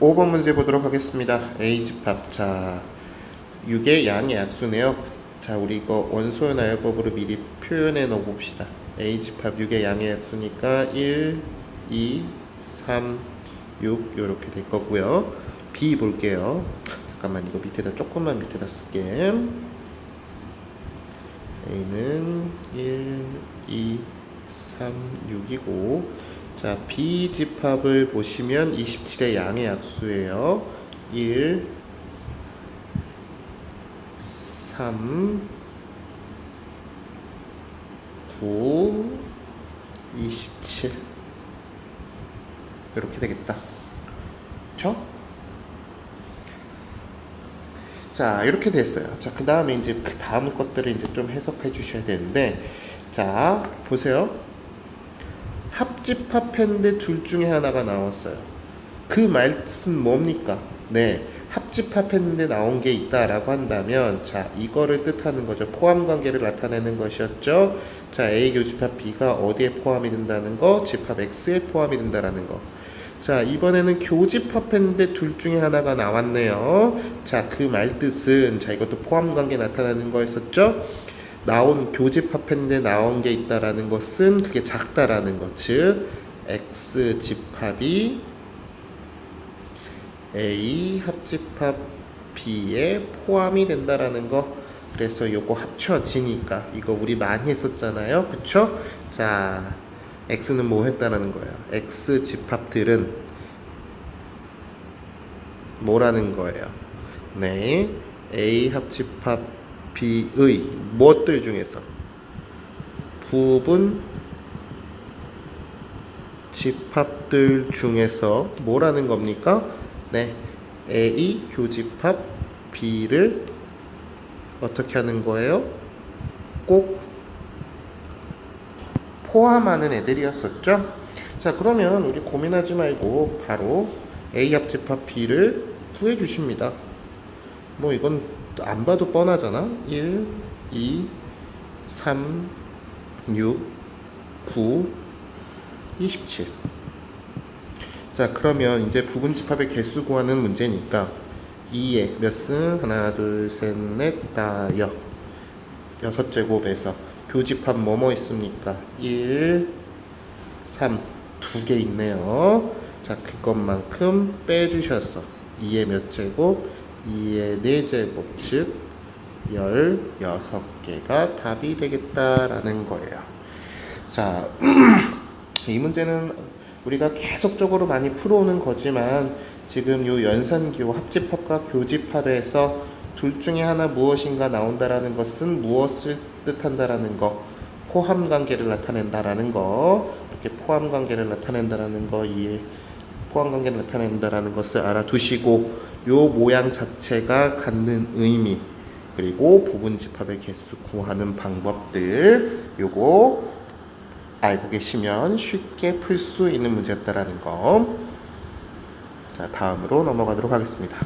5번 문제 보도록 하겠습니다. A 집합. 자, 6의 양의 약수네요. 자, 우리 이거 원소의 나열법으로 미리 표현해 놓어 봅시다. A 집합 6의 양의 약수니까 1, 2, 3, 6 이렇게 될 거고요. B 볼게요. 잠깐만 이거 밑에다 조금만 밑에다 쓸게. A는 1, 2, 3, 6이고 자 B 집합을 보시면 27의 양의 약수예요. 1, 3, 9, 27 이렇게 되겠다. 그쵸? 자 이렇게 됐어요. 자 그 다음에 이제 그 다음 것들을 이제 좀 해석해 주셔야 되는데 자 보세요. 합집합했는데 둘 중에 하나가 나왔어요. 그 말씀 뭡니까? 네. 합집합했는데 나온 게 있다라고 한다면 자 이거를 뜻하는 거죠. 포함 관계를 나타내는 것이었죠. 자 A 교집합 B가 어디에 포함이 된다는 거, 집합 X에 포함이 된다라는 거. 자 이번에는 교집합했는데 둘 중에 하나가 나왔네요. 자 그 말 뜻은 자 이것도 포함 관계 나타나는 거였었죠. 나온 교집합했는데 나온 게 있다라는 것은 그게 작다라는 것, 즉 X 집합이 A 합집합 B에 포함이 된다라는 거. 그래서 요거 합쳐지니까 이거 우리 많이 했었잖아요, 그쵸? 자, X는 뭐 했다라는 거예요? X 집합들은 뭐라는 거예요? 네, A 합집합 B의 무엇들 중에서 부분 집합들 중에서 뭐라는 겁니까? 네, A 교집합 B를 어떻게 하는 거예요? 꼭 포함하는 애들이었었죠. 자, 그러면 우리 고민하지 말고 바로 A 합집합 B를 구해 주십니다. 뭐 이건 안 봐도 뻔하잖아. 1, 2, 3, 6, 9, 27. 자, 그러면 이제 부분 집합의 개수 구하는 문제니까 2에 몇 승? 하나, 둘, 셋, 넷, 다, 여. 여섯 제곱에서 교집합 뭐뭐 있습니까? 1, 3. 두 개 있네요. 자, 그것만큼 빼주셨어. 2의 몇 제곱? 2의 4제곱. 즉, 16개가 답이 되겠다라는 거예요. 자, 이 문제는 우리가 계속적으로 많이 풀어오는 거지만 지금 요 연산기호 합집합과 교집합에서 둘 중에 하나 무엇인가 나온다라는 것은 무엇을 뜻한다라는 거 포함 관계를 나타낸다라는 거 이렇게 포함 관계를 나타낸다라는 거 이해 포함 관계를 나타낸다라는 것을 알아두시고 요 모양 자체가 갖는 의미 그리고 부분 집합의 개수 구하는 방법들 요거 알고 계시면 쉽게 풀 수 있는 문제였다라는 거. 자, 다음으로 넘어가도록 하겠습니다.